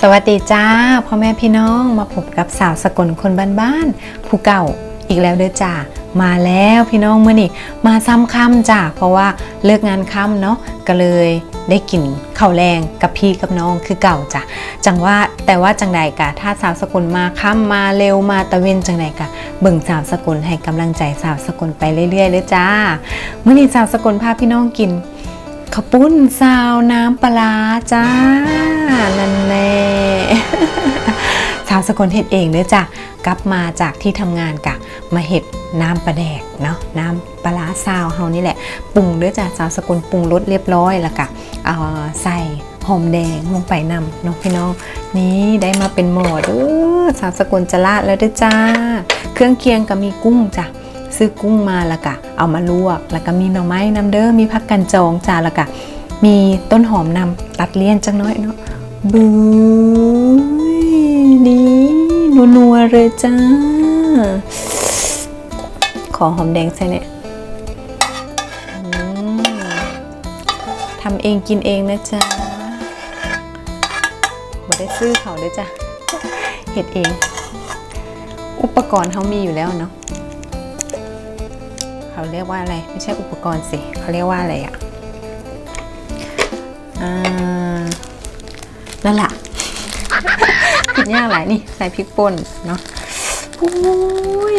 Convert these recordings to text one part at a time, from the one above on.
สวัสดีจ้าพ่อแม่พี่น้องมาพบกับสาวสกลคนบ้านๆผู้เก่าอีกแล้วเด้อจ้ามาแล้วพี่น้องเมื่อนี่มาซ้ำค่ำจ้าเพราะว่าเลิกงานค่ำเนาะก็เลยได้กินข้าวแรงกับพี่กับน้องคือเก่าจ้ะจังว่าแต่ว่าจังใดกะถ้าสาวสกุลมาค่ำมาเร็วมาตะเวนจังใดกะเบิ่งสาวสกุลให้กำลังใจสาวสกุลไปเรื่อยๆเลยจ้าเมื่อนี้สาวสกุลพาพี่น้องกิน ข้าวปุ้นซาวน้ำปลาจ้า นั่นแน่สาวสกลเฮ็ดเองเด้อจ้ะกลับมาจากที่ทำงานกะ มาเฮ็ดน้ำปลาแดกเนาะน้ำปลาซาวเฮานี่แหละปรุงเด้อจ้ะสาวสกลปรุงรสเรียบร้อยแล้วกะเอาใส่หอมแดงลงไปนำเนาะพี่น้องนี่ได้มาเป็นหมอเด้อสาวสกลจะลาดแล้วเด้อจ้า เครื่องเคียงก็มีกุ้งจ้ะ ซื้อกุ้งมาแล้วก็เอามาลวก แล้วก็มีหน่อไม้น้ำเด้อมีผักกันจองจ้าแล้วก็มีต้นหอมนำตัดเลี่ยนจังน้อยเนาะบุ้ยนี่นัวๆเลยจ้า ขอหอมแดงใส่เนี่ยทำเองกินเองนะจ๊ะบ่ได้ซื้อเขาเด้อจ้ะเฮ็ดเอง อุปกรณ์เขามีอยู่แล้วเนาะ เขาเรียกว่าอะไร ไม่ใช่อุปกรณ์สิเขาเรียกว่าอะไรอะ่ะอ่านั่นแหละผิดยากหลายนี่ใส่พริกป่นเนาะโอ้ย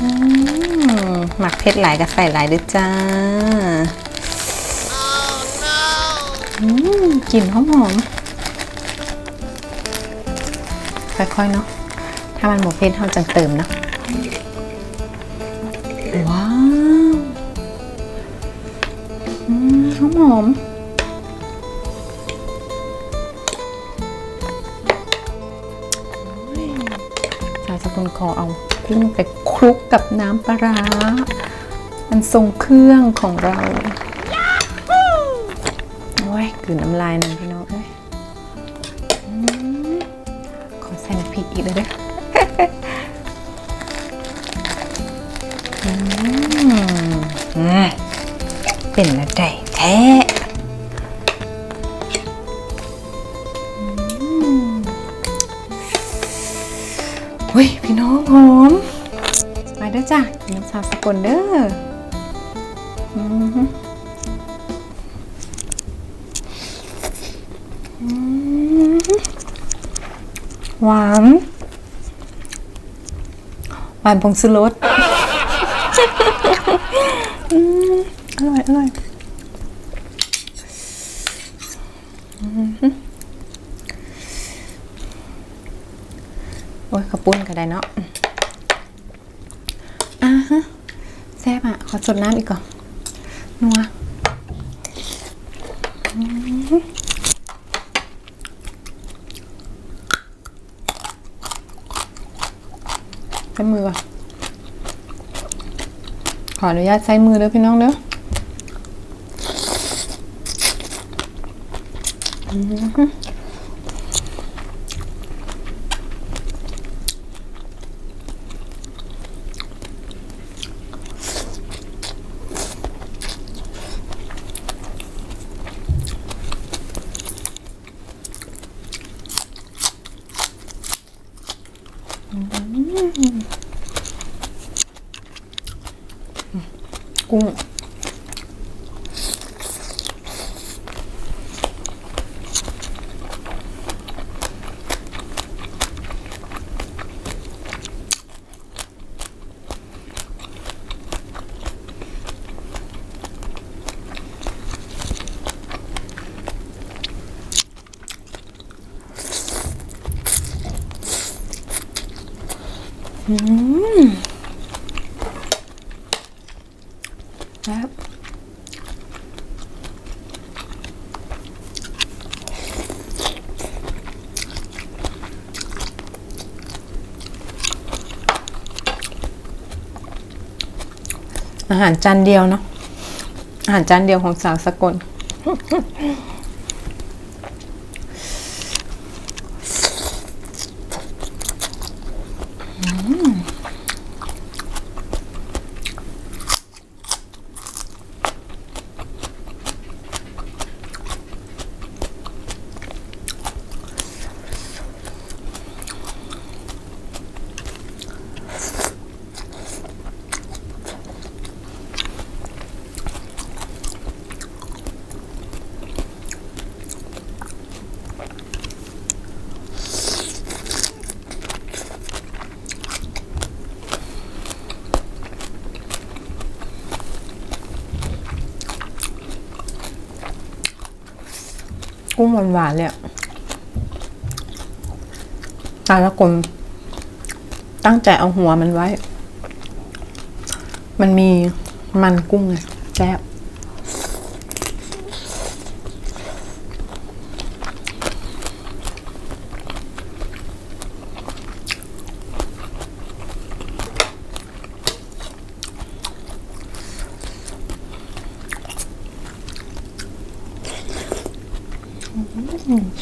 อืมหมักเผ็ดหลายก็ใส่หลายด้วยจ้าอืมกลิ่นหอมๆ ค่อยๆเนาะถ้ามันหมดเผ็ดเราจะเติมเนาะว้าวอืมหอมหอมโอ้ยสาวสกุลขอเอากุ้งไปคลุกกับน้ำปลาร้ามันทรงเครื่องของเรา โอ้ยกลืนน้ำลายหน่อยพี่น้อง ส่น้ำพริกอีกเลยเด้วยเป็นอะไรแท้อุ้ยพี่น้องหอมมาเด้อจ้ะกินน้ำชาสกุลเด้ออืมหวาน หวานผงชูรสอืมอร่อย อร่อยโอ้ยขาวปุ้นก็ได้เนาะอ่าฮะแซ่บอะ ขอจดน้ำอีกก่อนนัว ใช้มือก่อนขออนุญาตใช้มือเด้อพี่น้องเด้ออม กุ้งอืมแล้ว อาหารจานเดียวเนาะอาหารจานเดียวของสาวสกล กุ้งหวานๆเลี้ยตาละกนตั้งใจเอาหัวมันไว้ มันมีมันกุ้งไงแซ่บ Mm.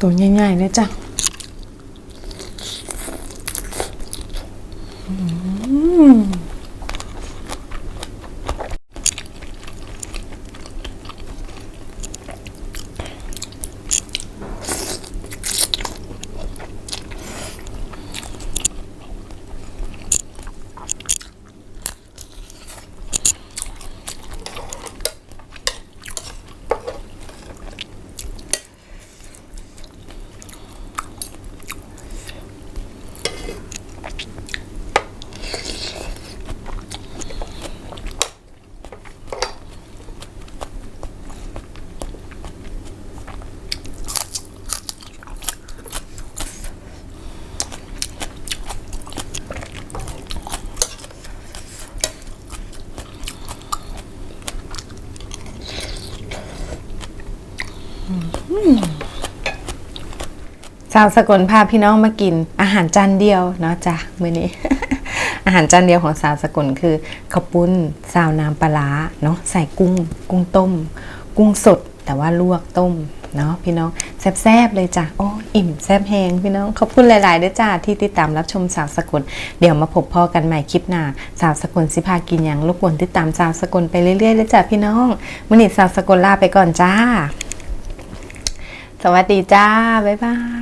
ตัวง่ายๆเลยจ้ะอืม สาวสกลพาพี่น้องมากิน อาหารจานเดียวเนาะจ้ะมื้อนี้ อาหารจานเดียวของสาวสกลคือข้าวปุ้นซาวน้ำปลาเนาะใส่กุ้ง กุ้งต้ม กุ้งสดแต่ว่าลวกต้มเนาะพี่น้องแซ่บๆเลยจ้ะโอ้อิ่มแซ่บแหงพี่น้องขอบคุณหลายๆด้วยจ้าที่ติดตามรับชมสาวสกลเดี๋ยวมาพบพ่อกันใหม่คลิปหน้าสาวสกลสิพากินอย่างรบกวนติดตามสาวสกลไปเรื่อยๆเลยจ้ะพี่น้องมื้อนี้สาวสกลลาไปก่อนจ้า สวัสดีจ้า บ๊ายบาย